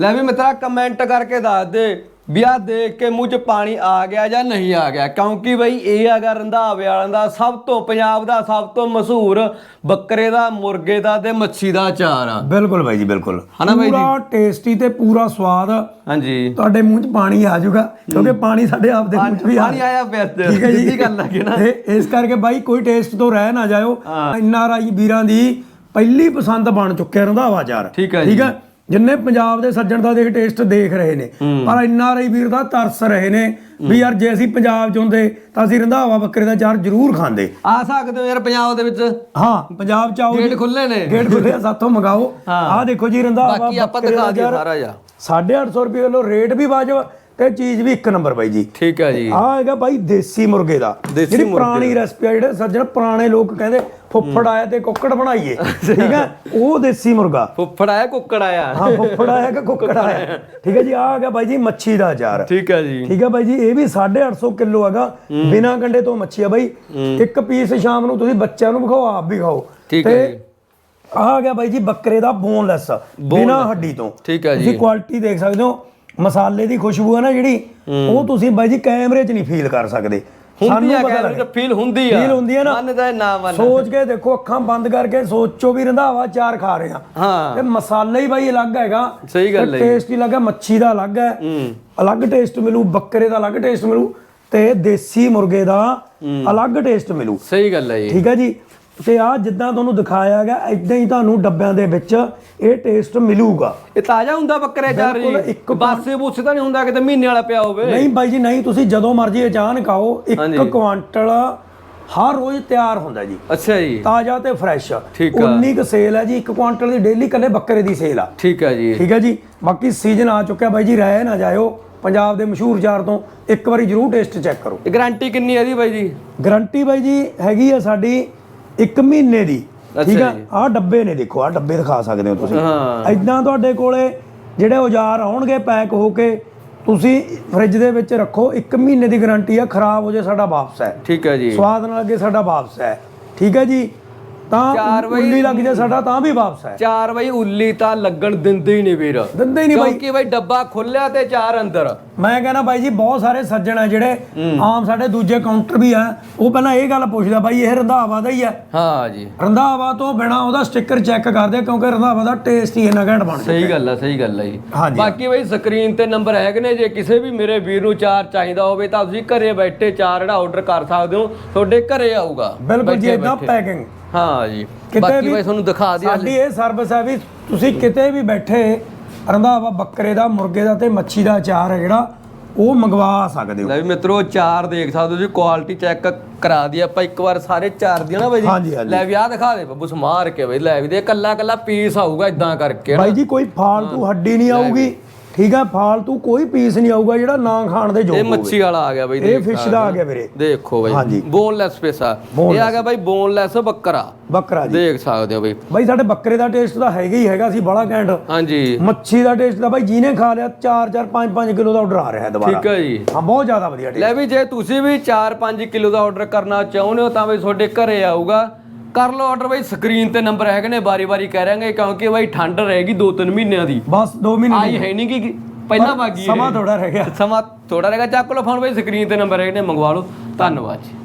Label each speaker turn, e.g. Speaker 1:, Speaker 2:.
Speaker 1: ਲੈ ਵੀ ਮਿੱਤਰਾ ਕਮੈਂਟ ਕਰਕੇ ਦੱਸ ਦੇ ਵੀ ਆਹ ਦੇਖ ਕੇ ਮੂੰਹ 'ਚ ਪਾਣੀ ਆ ਗਿਆ ਜਾਂ ਨਹੀਂ ਆ ਗਿਆ। ਕਿਉਂਕਿ ਬਈ ਇਹ ਹੈਗਾ ਰੰਧਾਵੇ ਵਾਲਿਆਂ ਦਾ ਸਭ ਤੋਂ ਪੰਜਾਬ ਦਾ ਸਭ ਤੋਂ ਮਸ਼ਹੂਰ ਬੱਕਰੇ ਦਾ ਮੁਰਗੇ ਦਾ ਤੇ ਮੱਛੀ ਦਾ ਅਚਾਰ ਆ।
Speaker 2: ਬਿਲਕੁਲ ਬਾਈ ਜੀ ਬਿਲਕੁਲ।
Speaker 1: ਹਨਾ ਬਾਈ ਜੀ?
Speaker 2: ਪੂਰਾ ਟੇਸਟੀ ਤੇ ਪੂਰਾ ਸਵਾਦ
Speaker 1: ਹਾਂਜੀ।
Speaker 2: ਤੁਹਾਡੇ ਮੂੰਹ 'ਚ ਪਾਣੀ ਆ ਜਾਊਗਾ ਕਿਉਂਕਿ ਪਾਣੀ ਸਾਡੇ ਆਪ ਦੇ ਮੂੰਹ 'ਚ ਵੀ ਆ
Speaker 1: ਪਾਣੀ ਆਇਆ ਪਿਆ
Speaker 2: ਠੀਕ ਹੈ ਜੀ।
Speaker 1: ਗੱਲ ਲੱਗੇ ਨਾ।
Speaker 2: ਇਸ ਕਰਕੇ ਬਾਈ ਕੋਈ ਟੇਸਟ ਤੋਂ ਰਹਿ ਨਾ ਜਾਇਓ। ਐਨਆਰਆਈ ਵੀਰਾਂ ਦੀ ਪਹਿਲੀ ਪਸੰਦ ਬਣ ਚੁੱਕਿਆ ਰੰਧਾਵਾ ਚਾਰ
Speaker 1: ਠੀਕ ਹੈ ਜੀ।
Speaker 2: ਠੀਕ ਹੈ। ਜਿੰਨੇ ਪੰਜਾਬ ਦੇ ਸੱਜਣ ਦਾ ਦੇਖ ਟੇਸਟ ਦੇਖ ਰਹੇ ਨੇ। ਪਰ ਐਨਆਰਆਈ ਵੀਰ ਦਾ ਤਰਸ ਰਹੇ ਨੇ ਵੀ ਯਾਰ ਜੇ ਅਸੀਂ ਪੰਜਾਬ 'ਚ ਹੁੰਦੇ ਤਾਂ ਅਸੀਂ ਰੰਧਾਵਾ ਬੱਕਰੇ ਦਾ ਚਾਰ ਜ਼ਰੂਰ ਖਾਂਦੇ।
Speaker 1: ਆ ਸਕਦੇ ਹੋ ਯਾਰ ਪੰਜਾਬ ਦੇ ਵਿੱਚ।
Speaker 2: ਹਾਂ ਪੰਜਾਬ 'ਚ ਆਓ
Speaker 1: ਗੇਟ। ਖੁੱਲੇ ਨੇ।
Speaker 2: ਗੇਟ ਖੁੱਲੇ ਆ, ਸਾਥੋਂ ਮੰਗਾਓ। ਆਹ ਦੇਖੋ ਜੀ ਰੰਧਾਵਾ
Speaker 1: ਬਾਕੀ ਆਪਾਂ ਦਿਖਾ
Speaker 2: ਦਾ
Speaker 1: ਦਈਏ
Speaker 2: ਚਾਰ
Speaker 1: ਸਾਰਾ ਜਾ
Speaker 2: 850 ਰੁਪਏ ਕਿਲੋ ਰੇਟ ਵੀ ਵਾਜਬ ਤੇ ਚੀਜ਼ ਵੀ ਇੱਕ ਨੰਬਰ ਬਾਈ ਜੀ।
Speaker 1: ਠੀਕ ਹੈ ਜੀ।
Speaker 2: ਆ ਹੈਗਾ ਬਾਈ ਦੇਸੀ ਮੁਰਗੇ ਦਾ।
Speaker 1: ਦੇਸੀ
Speaker 2: ਜਿਹੜੀ ਪੁਰਾਣੀ ਰੈਸਪੀ ਆ ਜਿਹੜੇ ਸੱਜਣ ਪੁਰਾਣੇ ਲੋਕ ਕਹਿੰਦੇ ਫੁੱਫੜ ਆਇਆ ਤੇ ਕੁੱਕੜ ਬਣਾਈਏ। ਠੀਕ ਹੈ ਉਹ ਦੇਸੀ ਮੁਰਗਾ।
Speaker 1: ਫੁੱਫੜ ਆਇਆ ਕੁੱਕੜ ਆਇਆ?
Speaker 2: ਹਾਂ ਫੁੱਫੜ ਆਇਆ ਕਿ ਕੁੱਕੜ ਆਇਆ? ਠੀਕ ਹੈ ਜੀ ਆ ਹੈਗਾ ਬਾਈ ਜੀ ਮੱਛੀ ਦਾ ਅਚਾਰ।
Speaker 1: ਠੀਕ ਹੈ ਜੀ।
Speaker 2: ਠੀਕ ਹੈ ਬਾਈ ਜੀ ਇਹ ਵੀ 850 ਕਿਲੋ ਹੈਗਾ। ਬਿਨਾ ਕੰਡੇ ਤੋਂ ਮੱਛੀ ਆ ਬਾਈ। ਇੱਕ ਪੀਸ ਸ਼ਾਮ ਨੂੰ ਤੁਸੀਂ ਬੱਚਿਆਂ ਨੂੰ ਵਿਖਾਓ ਆਪ ਵੀ ਖਾਓ।
Speaker 1: ਠੀਕ ਹੈ ਜੀ।
Speaker 2: ਆ ਆ ਗਿਆ ਬਾਈ ਜੀ ਬੱਕਰੇ ਦਾ ਬੋਨਲੈਸ ਬਿਨਾ ਹੱਡੀ ਤੋਂ।
Speaker 1: ਠੀਕ ਹੈ ਜੀ।
Speaker 2: ਤੁਸੀਂ ਕੁਆਲਿਟੀ ਦੇਖ ਸਕਦੇ ਹੋ। ਮਸਾਲੇ ਦੀ ਖੁਸ਼ਬੂ ਹੈ ਨਾ ਜਿਹੜੀ ਉਹ ਤੁਸੀਂ ਬਾਈ ਜੀ ਕੈਮਰੇ 'ਚ ਨਹੀਂ ਫੀਲ ਕਰ ਸਕਦੇ।
Speaker 1: ਹੁੰਦੀ ਆ ਕਹਿੰਦੇ
Speaker 2: ਲੱਗੇ।
Speaker 1: ਫੀਲ ਹੁੰਦੀ ਆ।
Speaker 2: Feel ਹੁੰਦੀ ਆ ਨਾ।
Speaker 1: ਮੰਨਦਾ ਨਾ ਮੰਨ
Speaker 2: ਸੋਚ ਕੇ ਦੇਖੋ ਅੱਖਾਂ ਬੰਦ ਕਰਕੇ ਸੋਚੋ ਵੀ ਰੰਧਾਵਾ ਚਾਰ ਖਾ ਰਹੇ ਆ।
Speaker 1: ਹਾਂ।
Speaker 2: ਤੇ ਮਸਾਲਾ ਹੀ ਬਾਈ ਅਲੱਗ ਹੈਗਾ।
Speaker 1: ਸਹੀ ਗੱਲ ਹੈ।
Speaker 2: ਟੇਸਟ ਹੀ ਅਲੱਗ ਹੈ ਮੱਛੀ ਦਾ ਅਲੱਗ ਹੈ।
Speaker 1: ਹੂੰ।
Speaker 2: ਅਲੱਗ ਟੇਸਟ ਮਿਲੂ ਬੱਕਰੇ ਦਾ ਅਲੱਗ ਟੇਸਟ ਮਿਲੂ ਤੇ ਦੇਸੀ ਮੁਰਗੇ ਦਾ ਅਲੱਗ ਟੇਸਟ ਮਿਲੂ।
Speaker 1: ਸਹੀ ਗੱਲ ਹੈ ਜੀ।
Speaker 2: ਠੀਕ ਹੈ ਜੀ? ਤੇ ਆ ਜਿੱਦਾਂ ਤੁਹਾਨੂੰ ਦਿਖਾਇਆ ਗਿਆ ਇਦਾਂ ਹੀ ਤੁਹਾਨੂੰ ਡੱਬਿਆਂ ਦੇ ਵਿੱਚ ਇਹ ਟੇਸਟ ਮਿਲੂਗਾ।
Speaker 1: ਇਹ ਤਾਜ਼ਾ ਹੁੰਦਾ ਬੱਕਰੇ ਚਾਰ
Speaker 2: ਬਿਲਕੁਲ,
Speaker 1: ਜੀ
Speaker 2: ਇੱਕ
Speaker 1: ਬਾਸੇ ਬੂਸੇ ਤਾਂ ਨਹੀਂ ਹੁੰਦਾ ਕਿਤੇ ਮਹੀਨੇ ਵਾਲਾ ਪਿਆ ਹੋਵੇ।
Speaker 2: ਨਹੀਂ ਬਾਈ ਜੀ ਨਹੀਂ ਤੁਸੀਂ ਜਦੋਂ ਮਰਜ਼ੀ ਅਚਾਨਕ ਆਓ
Speaker 1: ਹਾਂਜੀ।
Speaker 2: ਇੱਕ ਕੁਆਂਟਲ ਹਰ ਰੋਜ਼ ਤਿਆਰ ਹੁੰਦਾ ਜੀ।
Speaker 1: ਅੱਛਾ ਜੀ।
Speaker 2: ਤਾਜ਼ਾ ਤੇ ਫਰੈਸ਼
Speaker 1: ਠੀਕ ਆ।
Speaker 2: 19 ਕ ਸੇਲ ਹੈ ਜੀ ਇੱਕ ਕੁਆਂਟਲ ਦੀ ਡੇਲੀ ਕੱਲੇ ਬੱਕਰੇ ਦੀ ਸੇਲ ਆ।
Speaker 1: ਠੀਕ ਹੈ ਜੀ।
Speaker 2: ਠੀਕ ਹੈ ਜੀ। ਬਾਕੀ ਸੀਜ਼ਨ ਆ ਚੁੱਕਿਆ ਬਾਈ ਜੀ ਰਹਿ ਨਾ ਜਾਇਓ। ਪੰਜਾਬ ਦੇ ਮਸ਼ਹੂਰ ਚਾਰ ਤੋਂ ਇੱਕ ਵਾਰੀ ਜਰੂਰ ਟੇਸਟ ਚੈੱਕ ਕਰੋ।
Speaker 1: ਇਹ ਗਾਰੰਟੀ ਕਿੰਨੀ ਹੈ ਦੀ ਬਾਈ ਜੀ?
Speaker 2: ਗਰੰਟੀ ਬਾਈ ਜੀ ਹੈਗੀ ਆ ਸਾਡੀ 1 ਮਹੀਨੇ ਦੀ। ਠੀਕ ਆ। ਆਹ ਡੱਬੇ ਨੇ ਦੇਖੋ ਆਹ ਡੱਬੇ ਦਿਖਾ ਸਕਦੇ ਹੋ ਤੁਸੀਂ। ਐਦਾਂ ਤੁਹਾਡੇ ਕੋਲੇ ਜਿਹੜੇ ਔਜ਼ਾਰ ਆਉਣਗੇ ਪੈਕ ਹੋ ਕੇ ਤੁਸੀਂ ਫ੍ਰਿਜ ਦੇ ਵਿੱਚ ਰੱਖੋ 1 ਮਹੀਨੇ ਦੀ ਗਾਰੰਟੀ ਆ ਖਰਾਬ ਹੋ ਜੇ ਸਾਡਾ ਵਾਪਸ ਹੈ।
Speaker 1: ਠੀਕ ਹੈ ਜੀ।
Speaker 2: ਸਵਾਦ ਨਾਲ ਅੱਗੇ ਸਾਡਾ ਵਾਪਸ ਹੈ। ਠੀਕ ਹੈ ਜੀ? ਤਾਂ
Speaker 1: ਵਜੇ-
Speaker 2: ਉੱਲੀ ਲੱਗ ਜੇ ਸਾਡਾ ਤਾਂ ਵੀ ਵਾਪਸ ਹੈ
Speaker 1: ਚਾਰ ਬਾਈ ਉੱਲੀ ਤਾਂ ਲੱਗਣ ਦਿੰਦੇ ਹੀ ਨਹੀਂ ਵੀਰ।
Speaker 2: ਦਿੰਦੇ ਹੀ ਨਹੀਂ ਬਾਈ।
Speaker 1: ਕਿਉਂਕਿ ਬਾਈ ਡੱਬਾ ਖੁੱਲਿਆ ਤੇ ਚਾਰ ਅੰਦਰ।
Speaker 2: ਮੈਂ ਕਹਿੰਦਾ ਬਾਈ ਜੀ ਬਹੁਤ ਸਾਰੇ ਸੱਜਣ ਆ ਜਿਹੜੇ ਆਮ ਸਾਡੇ ਦੂਜੇ ਕਾਊਂਟਰ ਵੀ ਆ ਉਹ ਪਹਿਲਾਂ ਇਹ ਗੱਲ ਪੁੱਛਦਾ ਬਾਈ ਇਹ ਰੰਧਾਵਾ ਦਾ ਹੀ ਹੈ
Speaker 1: ਹਾਂ ਜੀ।
Speaker 2: ਰੰਧਾਵਾ ਤੋਂ ਬਿਨਾ ਉਹਦਾ ਸਟicker ਚੈੱਕ ਕਰਦੇ ਕਿਉਂਕਿ ਰੰਧਾਵਾ ਦਾ ਟੇਸਟ ਹੀ ਇੰਨਾ ਘੈਂਟ ਬਣ
Speaker 1: ਸਹੀ ਗੱਲ ਆ ਸਹੀ ਗੱਲ ਆ ਜੀ।
Speaker 2: ਹਾਂਜੀ।
Speaker 1: ਬਾਕੀ ਬਈ ਸਕਰੀਨ ਤੇ ਨੰਬਰ ਹੈਗੇ ਨੇ ਜੇ ਕਿਸੇ ਵੀ ਮੇਰੇ ਵੀਰ ਨੂੰ ਚਾਰ ਚਾਹੀਦਾ ਹੋਵੇ ਤਾਂ ਤੁਸੀਂ ਘਰੇ ਬੈਠੇ ਚਾਰ ਜਿਹੜਾ ਆਰਡਰ ਕਰ ਸਕਦੇ ਹੋ ਤੁਹਾਡੇ ਘਰੇ ਆਊਗਾ।
Speaker 2: ਬਿਲਕੁਲ ਜੀ ਇਦਾਂ। ਪੈਕਿੰਗ
Speaker 1: ਹਾਂ ਜੀ
Speaker 2: ਕਿਤੇ
Speaker 1: ਬਾਕੀ
Speaker 2: ਵੀ
Speaker 1: ਬਈ ਤੁਹਾਨੂੰ ਦਿਖਾ ਦਿਆ
Speaker 2: ਸਾਡੀ ਇਹ ਸਰਵਿਸ ਹੈ ਵੀ ਤੁਸੀਂ ਕਿਤੇ ਵੀ ਬੈਠੇ ਰੰਧਾਵਾ ਬੱਕਰੇ ਦਾ ਮੁਰਗੇ ਦਾ ਤੇ ਮੱਛੀ ਦਾ ਅਚਾਰ ਹੈ ਜਿਹੜਾ ਉਹ ਮੰਗਵਾ ਸਕਦੇ ਹੋ।
Speaker 1: ਲੈ ਵੀ ਮਿੱਤਰੋ ਚਾਰ ਦੇਖ ਸਕਦੇ ਹੋ ਜੀ ਕੁਆਲਿਟੀ ਚੈੱਕ ਕਰਾ ਦੀ ਆਪਾਂ ਇੱਕ ਵਾਰ ਸਾਰੇ ਚਾਰ ਨਾ ਬਾਈ। ਲੈ ਵੀ ਆਹ ਦਿਖਾ ਦੇ ਬੱਬੂ ਸਮਾਰ ਕੇ ਬਈ ਲੈ ਵੀ ਦੇ ਕੱਲਾ ਕੱਲਾ ਪੀਸ ਆਊਗਾ ਇਦਾਂ ਕਰਕੇ ਨਾ।
Speaker 2: ਬਾਈ ਜੀ ਕੋਈ ਫਾਲਤੂ ਹੱਡੀ ਨਹੀਂ ਆਊਗੀ। ਠੀਕ ਹੈ ਫਾਲਤੂ ਕੋਈ ਪੀਸ ਨਹੀਂ ਆਊਗਾ ਜਿਹੜਾ ਨਾ ਖਾਣ ਦੇ
Speaker 1: ਇਹ
Speaker 2: ਯੋਗ ਹੋਵੇ।
Speaker 1: ਮੱਛੀ ਵਾਲਾ ਆ ਗਿਆ ਬਈ
Speaker 2: ਇਹ ਫਿਸ਼ ਦਾ ਆ। ਗਿਆ ਵੀਰੇ।
Speaker 1: ਦੇਖੋ ਬਈ। ਬੋਨਲੈਸ ਪੀਸ ਆ। ਇਹ ਆ ਗਿਆ ਬਾਈ ਬੋਨਲੈਸ ਬੱਕਰਾ।
Speaker 2: ਬੱਕਰਾ ਜੀ।
Speaker 1: ਦੇਖ ਸਕਦੇ ਹੋ ਬਈ।
Speaker 2: ਬਾਈ ਸਾਡੇ ਬੱਕਰੇ ਦਾ ਟੇਸਟ ਤਾਂ ਹੈਗਾ ਹੀ ਹੈਗਾ ਸੀ ਬੜਾ ਘੈਂਟ।
Speaker 1: ਹਾਂਜੀ।
Speaker 2: ਮੱਛੀ ਦਾ ਟੇਸਟ ਤਾਂ ਬਾਈ ਜਿਹਨੇ ਖਾ ਲਿਆ 4 4 5 5 ਕਿਲੋ ਦਾ ਆਰਡਰ ਆ ਰਿਹਾ ਹੈ ਦੁਬਾਰਾ।
Speaker 1: ਠੀਕ ਹੈ ਜੀ।
Speaker 2: ਹਾਂ ਬਹੁਤ ਜ਼ਿਆਦਾ ਵਧੀਆ ਟੇਸਟ
Speaker 1: ਲੈ ਵੀ ਜੇ ਤੁਸੀਂ ਵੀ 4-5 ਕਿਲੋ ਦਾ ਆਰਡਰ ਕਰਨਾ ਚਾਹੁੰਦੇ ਹੋ ਤਾਂ ਬਈ ਤੁਹਾਡੇ ਘਰੇ ਆਊਗਾ। ਕਰ ਲਓ ਆਰਡਰ ਬਈ ਸਕਰੀਨ ਤੇ ਨੰਬਰ ਹੈਗੇ ਨੇ ਬਾਰੀ-ਬਾਰੀ ਕਹਿ ਰਾਂਗੇ ਕਿਉਂਕਿ ਬਈ ਠੰਡ ਰਹੇਗੀ 2-3 ਮਹੀਨਿਆਂ ਦੀ।
Speaker 2: ਬਸ 2 ਮਹੀਨੇ
Speaker 1: ਆਈ ਹੈ ਨਹੀਂ ਕਿ ਪਹਿਲਾਂ ਬਾਗੀ
Speaker 2: ਸਮਾਂ ਥੋੜਾ ਰਹਿ ਗਿਆ।
Speaker 1: ਸਮਾਂ ਥੋੜਾ ਰਹੇਗਾ ਚੱਕ ਲਓ ਫੋਨ ਬਈ ਸਕਰੀਨ ਤੇ ਨੰਬਰ ਹੈਗੇ ਨੇ ਮੰਗਵਾ ਲਓ। ਧੰਨਵਾਦ ਜੀ।